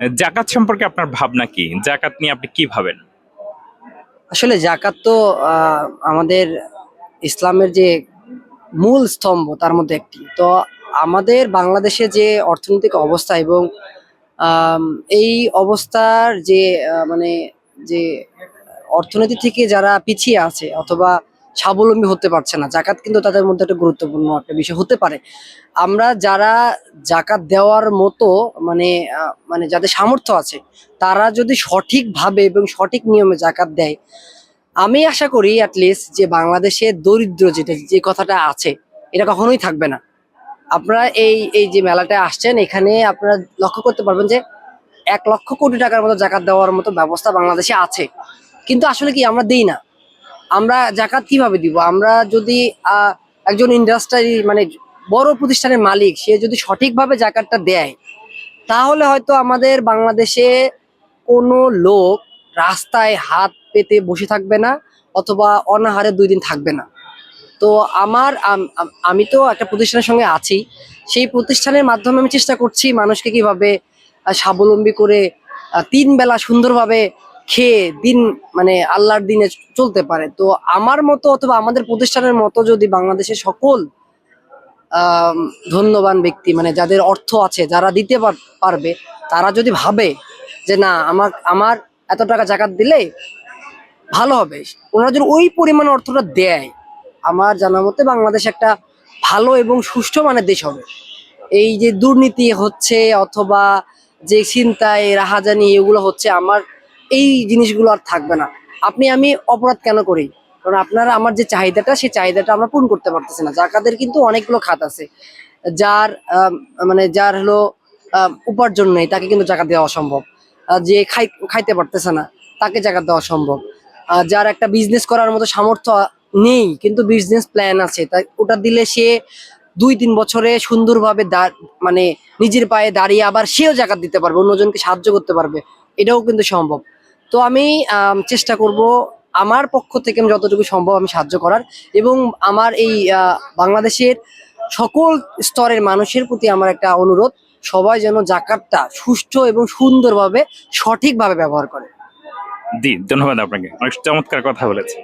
জাকাত সম্পর্কে আপনার ভাবনা কি? জাকাত নিয়ে আপনি কি ভাবেন? আসলে জাকাত তো আমাদের ইসলামের যে মূল স্তম্ভ তার মধ্যে একটি। তো আমাদের বাংলাদেশে যে অর্থনৈতিক অবস্থা এবং এই অবস্থার যে মানে যে অর্থনীতি থেকে যারা পিছিয়ে আছে অথবা স্বাবলম্বী হতে পারছে না। জাকাত কিন্তু তাদের মধ্যে একটা গুরুত্বপূর্ণ একটা বিষয় হতে পারে। আমরা যারা জাকাত দেওয়ার মতো মানে মানে যাদের সামর্থ্য আছে, তারা যদি সঠিকভাবে এবং সঠিক নিয়মে জাকাত দেয়, আমি আশা করি অ্যাটলিস্ট যে বাংলাদেশে দরিদ্র যেটা, যে কথাটা আছে, এটা কখনোই থাকবে না। আপনারা এই এই যে মেলাটায় আসছেন, এখানে আপনারা লক্ষ্য করতে পারবেন যে এক লক্ষ কোটি টাকার মতো জাকাত দেওয়ার মতো ব্যবস্থা বাংলাদেশে আছে। কিন্তু আসলে কি আমরা দিই না? আমরা জাকাত কীভাবে দিব? আমরা যদি একজন ইন্ডাস্ট্রি মানে বড় প্রতিষ্ঠানের মালিক, সে যদি সঠিকভাবে জাকাতটা দেয়, তাহলে হয়তো আমাদের বাংলাদেশে কোনো লোক রাস্তায় হাত পেতে বসে থাকবে না, অথবা অনাহারে দুই দিন থাকবে না। তো আমার, আম- তো একটা প্রতিষ্ঠানের সঙ্গে আছি। সেই প্রতিষ্ঠানের মাধ্যমে আমি চেষ্টা করছি মানুষকে কীভাবে স্বাবলম্বী করে তিন বেলা সুন্দরভাবে খেয়ে দিন মানে আল্লাহর দিনে চলতে পারে। তো আমার মতো অথবা আমাদের প্রতিষ্ঠানের মতো যদি বাংলাদেশে সকল ধন্যবান ব্যক্তি মানে যাদের অর্থ আছে, যারা দিতে পার- পারবে, তারা যদি ভাবে যে না আমার আমার এত টাকা জাকাত দিলে ভালো হবে, ওনারা যদি ওই পরিমাণ অর্থটা দেয়, আমার জানা মতে বাংলাদেশ একটা ভালো এবং সুষ্ঠু মানের দেশ হবে। এই যে দুর্নীতি হচ্ছে অথবা যে চিন্তায় রাহাজানি, এগুলো হচ্ছে আমার এই জিনিসগুলো আর থাকবে না। আপনি, আমি অপরাধ কেন করি? কারণ আপনারা, আমার যে চাহিদাটা, সেই চাহিদাটা আমরা পূরণ করতে পারতেছি না। জাকাতের কিন্তু অনেকগুলো খাত আছে। যার মানে যার হলো উপার্জন নেই, তাকে কিন্তু জাকাত দেওয়া অসম্ভব। যে খাই, খাইতে পারতেছে না, তাকে জাকাত দেওয়া সম্ভব যার একটা বিজনেস করার মতো সামর্থ্য নেই, কিন্তু বিজনেস প্ল্যান আছে, তাই ওটা দিলে সে দুই, তিন বছরে সুন্দরভাবে মানে নিজের পায়ে দাঁড়িয়ে আবার সেও জাকাত দিতে পারবে, অন্যজনকে সাহায্য করতে পারবে। এটাও কিন্তু সম্ভব। তো আমি চেষ্টা করব আমার পক্ষ থেকে আমি যতটুকু সম্ভব আমি সাহায্য করার এবং আমার এই বাংলাদেশের সকল স্তরের মানুষের প্রতি আমার একটা অনুরোধ, সবাই যেন জাকাতটা সুষ্ঠু এবং সুন্দরভাবে সঠিকভাবে ব্যবহার করে। জি, ধন্যবাদ আপনাকে। অনেক চমৎকার কথা বলেছে